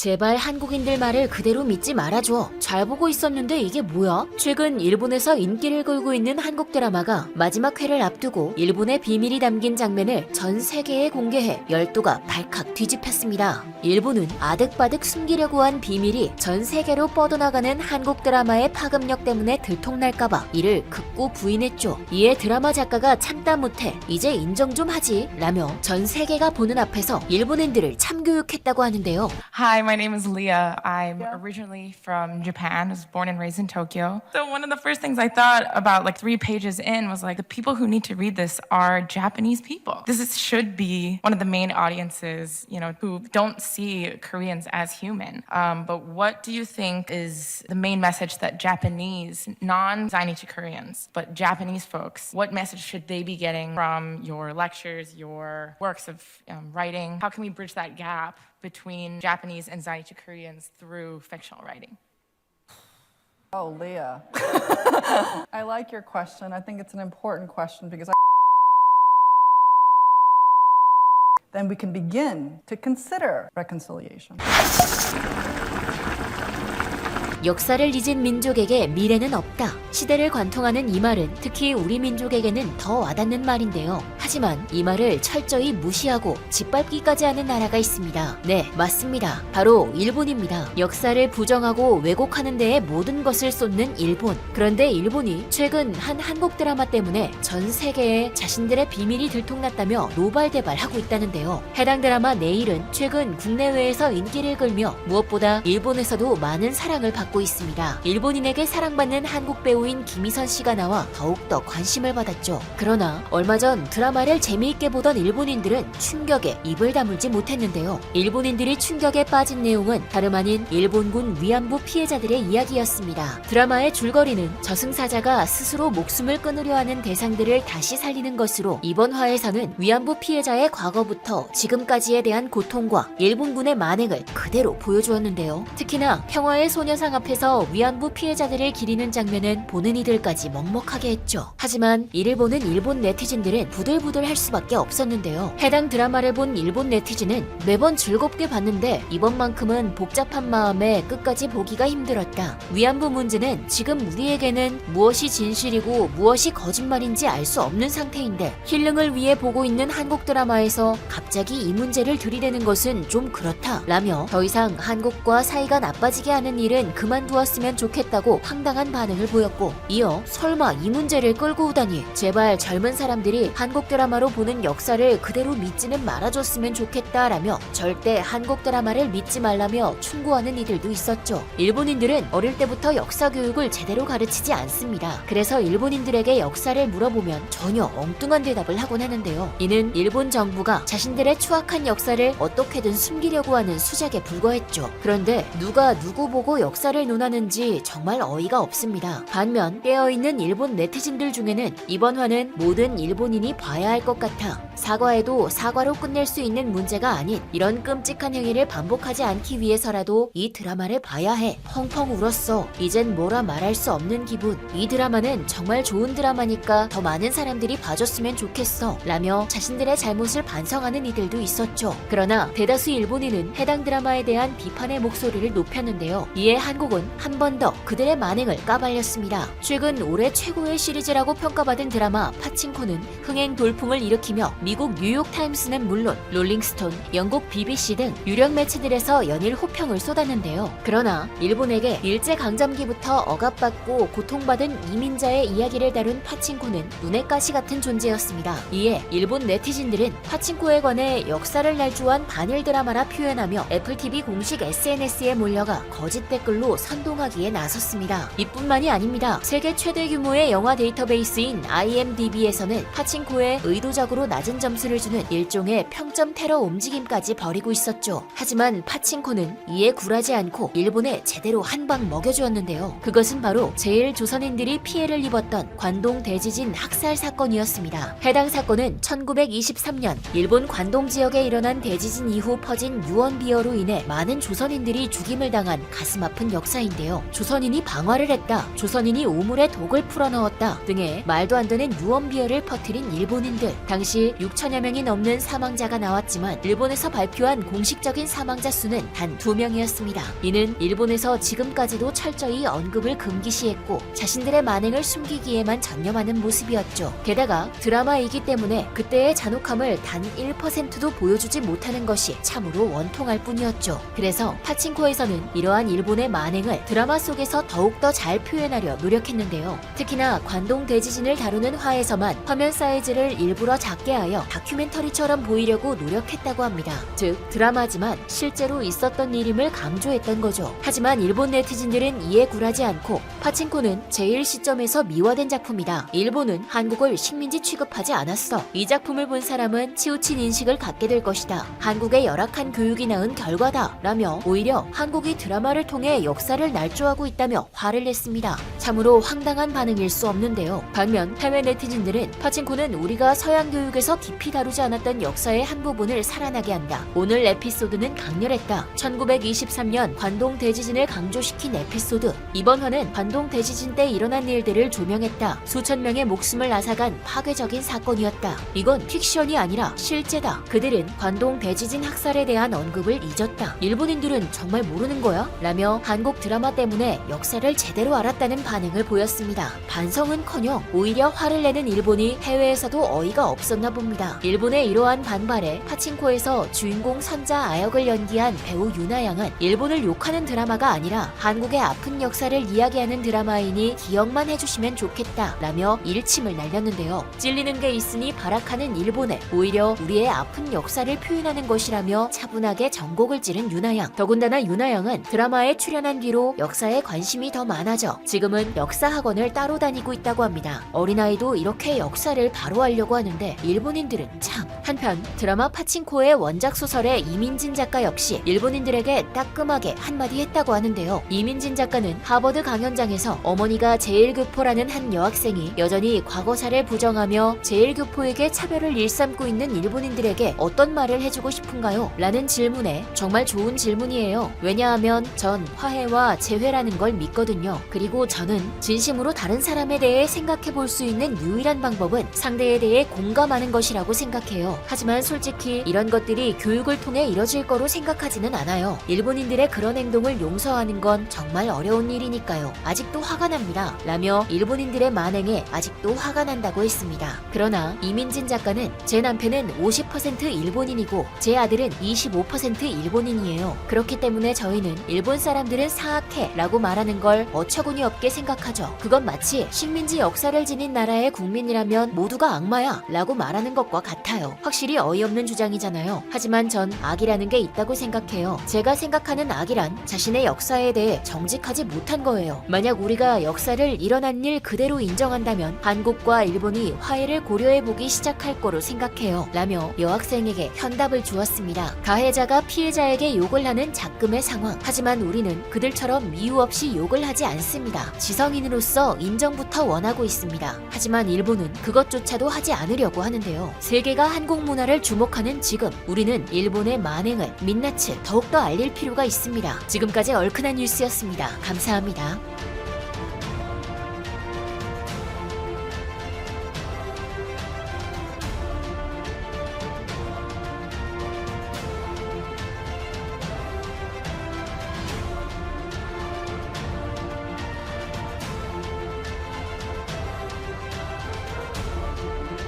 제발 한국인들 말을 그대로 믿지 말아줘. 잘 보고 있었는데 이게 뭐야? 최근 일본에서 인기를 끌고 있는 한국 드라마가 마지막 회를 앞두고 일본의 비밀이 담긴 장면을 전 세계에 공개해 열도가 발칵 뒤집혔습니다. 일본은 아득바득 숨기려고 한 비밀이 전 세계로 뻗어나가는 한국 드라마의 파급력 때문에 들통날까봐 이를 극구 부인했죠. 이에 드라마 작가가 참다 못해 이제 인정 좀 하지 라며 전 세계가 보는 앞에서 일본인들을 참교육했다고 하는데요. Hi, my name is Leah. I'm originally from Japan. I was born and raised in Tokyo. So one of the first things I thought about like three pages in was like the people who need to read this are Japanese people. This is, should be one of the main audiences, you know, who don't see Koreans as human. Um, but what do you think is the main message that Japanese, non-Zainichi Koreans, but Japanese folks, what message should they be getting from your lectures, your works of um, writing? How can we bridge that gap between Japanese and Zainichi Koreans through fictional writing? Oh, Leah. I like your question. I think it's an important question because I then we can begin to consider reconciliation. 역사를 잊은 민족에게 미래는 없다. 시대를 관통하는 이 말은 특히 우리 민족에게는 더 와닿는 말인데요. 하지만 이 말을 철저히 무시하고 짓밟기까지 하는 나라가 있습니다. 네, 맞습니다. 바로 일본입니다. 역사를 부정하고 왜곡하는 데에 모든 것을 쏟는 일본. 그런데 일본이 최근 한 한국 드라마 때문에 전 세계에 자신들의 비밀이 들통났다며 노발대발하고 있다는데요. 해당 드라마 내일은 최근 국내외에서 인기를 끌며 무엇보다 일본에서도 많은 사랑을 받고 있습니다. 일본인에게 사랑받는 한국 배우인 김희선 씨가 나와 더욱더 관심을 받았죠. 그러나 얼마 전 드라마를 재미있게 보던 일본인들은 충격에 입을 다물지 못했는데요. 일본인들이 충격에 빠진 내용은 다름 아닌 일본군 위안부 피해자들의 이야기였습니다. 드라마의 줄거리는 저승사자가 스스로 목숨을 끊으려 하는 대상들을 다시 살리는 것으로 이번 화에서는 위안부 피해자의 과거부터 지금까지에 대한 고통과 일본군의 만행을 그대로 보여주었는데요. 특히나 평화의 소녀상 앞 에서 위안부 피해자들을 기리는 장면은 보는 이들까지 먹먹하게 했죠. 하지만 이를 보는 일본 네티즌들은 부들부들할 수밖에 없었는데요. 해당 드라마를 본 일본 네티즌은 매번 즐겁게 봤는데 이번만큼은 복잡한 마음에 끝까지 보기가 힘들었다. 위안부 문제는 지금 우리에게는 무엇이 진실이고 무엇이 거짓말인지 알 수 없는 상태인데 힐링을 위해 보고 있는 한국 드라마에서 갑자기 이 문제를 들이대는 것은 좀 그렇다. 라며 더 이상 한국과 사이가 나빠지게 하는 일은 그만두었으면 좋겠다고 황당한 반응을 보였고 이어 설마 이 문제를 끌고 오다니 제발 젊은 사람들이 한국 드라마로 보는 역사를 그대로 믿지는 말아줬으면 좋겠다라며 절대 한국 드라마를 믿지 말라며 충고하는 이들도 있었죠. 일본인들은 어릴 때부터 역사 교육을 제대로 가르치지 않습니다. 그래서 일본인들에게 역사를 물어보면 전혀 엉뚱한 대답을 하곤 하는데요. 이는 일본 정부가 자신들의 추악한 역사를 어떻게든 숨기려고 하는 수작에 불과했죠. 그런데 누가 누구 보고 역사를 논하는지 정말 어이가 없습니다. 반면 깨어있는 일본 네티즌들 중에는 이번 화는 모든 일본인이 봐야 할 것 같아 사과해도 사과로 끝낼 수 있는 문제가 아닌 이런 끔찍한 행위를 반복하지 않기 위해서라도 이 드라마를 봐야 해. 펑펑 울었어. 이젠 뭐라 말할 수 없는 기분. 이 드라마는 정말 좋은 드라마니까 더 많은 사람들이 봐줬으면 좋겠어. 라며 자신들의 잘못을 반성하는 이들도 있었죠. 그러나 대다수 일본인은 해당 드라마에 대한 비판의 목소리를 높였는데요. 이에 한국은 한 번 더 그들의 만행을 까발렸습니다. 최근 올해 최고의 시리즈라고 평가받은 드라마 파친코는 흥행 돌풍을 일으키며 미국 뉴욕타임스는 물론 롤링스톤, 영국 BBC 등 유력 매체들에서 연일 호평을 쏟았는데요. 그러나 일본에게 일제강점기부터 억압받고 고통받은 이민자의 이야기를 다룬 파친코는 눈의 가시 같은 존재였습니다. 이에 일본 네티즌들은 파친코에 관해 역사를 날조한 반일 드라마라 표현하며 애플TV 공식 SNS에 몰려가 거짓 댓글로 선동하기에 나섰습니다. 이뿐만이 아닙니다. 세계 최대 규모의 영화 데이터베이스인 IMDb에서는 파친코에 의도적으로 낮은 점수를 주는 일종의 평점 테러 움직임까지 벌이고 있었죠. 하지만 파친코는 이에 굴하지 않고 일본에 제대로 한 방 먹여주었는데요. 그것은 바로 제일 조선인들이 피해를 입었던 관동 대지진 학살 사건이었습니다. 해당 사건은 1923년 일본 관동 지역에 일어난 대지진 이후 퍼진 유언 비어로 인해 많은 조선인들이 죽임을 당한 가슴 아픈 역사인데요. 조선인이 방화를 했다, 조선인이 우물에 독을 풀어넣었다 등의 말도 안 되는 유언 비어를 퍼뜨린 일본인들. 당시 6천여 명이 넘는 사망자가 나왔지만 일본에서 발표한 공식적인 사망자 수는 단두 명이었습니다. 이는 일본에서 지금까지도 철저히 언급을 금기시했고 자신들의 만행을 숨기기에만 전념하는 모습이었죠. 게다가 드라마이기 때문에 그때의 잔혹함을 단 1%도 보여주지 못하는 것이 참으로 원통할 뿐이었죠. 그래서 파친코에서는 이러한 일본의 만행을 드라마 속에서 더욱더 잘 표현하려 노력했는데요. 특히나 관동 대지진을 다루는 화에서만 화면 사이즈를 일부러 작게 하여 다큐멘터리처럼 보이려고 노력했다고 합니다. 즉 드라마지만 실제로 있었던 일임을 강조했던 거죠. 하지만 일본 네티즌들은 이에 굴하지 않고 파친코는 제일 시점에서 미화된 작품이다. 일본은 한국을 식민지 취급하지 않았어. 이 작품을 본 사람은 치우친 인식을 갖게 될 것이다. 한국의 열악한 교육이 낳은 결과다. 라며 오히려 한국이 드라마를 통해 역사를 날조하고 있다며 화를 냈습니다. 참으로 황당한 반응일 수 없는데요. 반면 해외 네티즌들은 파친코는 우리가 서양 교육에서 깊이 다루지 않았던 역사의 한 부분을 살아나게 한다. 오늘 에피소드는 강렬했다. 1923년 관동 대지진을 강조시킨 에피소드. 이번 화는 관동 대지진 때 일어난 일들을 조명했다. 수천 명의 목숨을 앗아간 파괴적인 사건이었다. 이건 픽션이 아니라 실제다. 그들은 관동 대지진 학살에 대한 언급을 잊었다. 일본인들은 정말 모르는 거야? 라며 한국 드라마 때문에 역사를 제대로 알았다는 반응을 보였습니다. 반성은커녕 오히려 화를 내는 일본이 해외에서도 어이가 없었나 봅니다. 일본의 이러한 반발에 파친코에서 주인공 선자 아역을 연기한 배우 유나 양은 일본을 욕하는 드라마가 아니라 한국의 아픈 역사를 이야기하는 드라마이니 기억만 해주시면 좋겠다 라며 일침을 날렸는데요. 찔리는 게 있으니 발악하는 일본에 오히려 우리의 아픈 역사를 표현하는 것이라며 차분하게 전곡을 찌른 유나양. 더군다나 유나양은 드라마에 출연한 뒤로 역사에 관심이 더 많아져 지금은 역사 학원을 따로 다니고 있다고 합니다. 어린아이도 이렇게 역사를 바로 알려고 하는데 일본인들은 참. 한편 드라마 파친코의 원작 소설의 이민진 작가 역시 일본인들에게 따끔하게 한마디 했다고 하는데요. 이민진 작가는 하버드 강연장 에서 어머니가 제일교포라는 한 여학생이 여전히 과거사를 부정하며 제일교포에게 차별을 일삼고 있는 일본인들에게 어떤 말을 해주고 싶은가요? 라는 질문에 정말 좋은 질문이에요. 왜냐하면 전 화해와 재회라는 걸 믿거든요. 그리고 저는 진심으로 다른 사람에 대해 생각해 볼 수 있는 유일한 방법은 상대에 대해 공감하는 것이라고 생각해요. 하지만 솔직히 이런 것들이 교육을 통해 이뤄질 거로 생각하지는 않아요. 일본인들의 그런 행동을 용서하는 건 정말 어려운 일이니까요. 아직 도 화가 납니다. 라며 일본인들의 만행에 아직도 화가 난다고 했습니다. 그러나 이민진 작가는 제 남편은 50% 일본인이고 제 아들은 25% 일본인이에요. 그렇기 때문에 저희는 일본 사람들은 사악해 라고 말하는 걸 어처구니 없게 생각하죠. 그건 마치 식민지 역사를 지닌 나라의 국민이라면 모두가 악마야 라고 말하는 것과 같아요. 확실히 어이없는 주장이잖아요. 하지만 전 악이라는 게 있다고 생각해요. 제가 생각하는 악이란 자신의 역사에 대해 정직하지 못한 거예요. 만약 우리가 역사를 일어난 일 그대로 인정한다면 한국과 일본이 화해를 고려해 보기 시작할 거로 생각해요. 라며 여학생에게 현답을 주었습니다. 가해자가 피해자에게 욕을 하는 작금의 상황. 하지만 우리는 그들처럼 이유 없이 욕을 하지 않습니다. 지성인으로서 인정부터 원하고 있습니다. 하지만 일본은 그것조차도 하지 않으려고 하는데요. 세계가 한국 문화를 주목하는 지금 우리는 일본의 만행을 민낯을 더욱더 알릴 필요가 있습니다. 지금까지 얼큰한 뉴스였습니다. 감사합니다.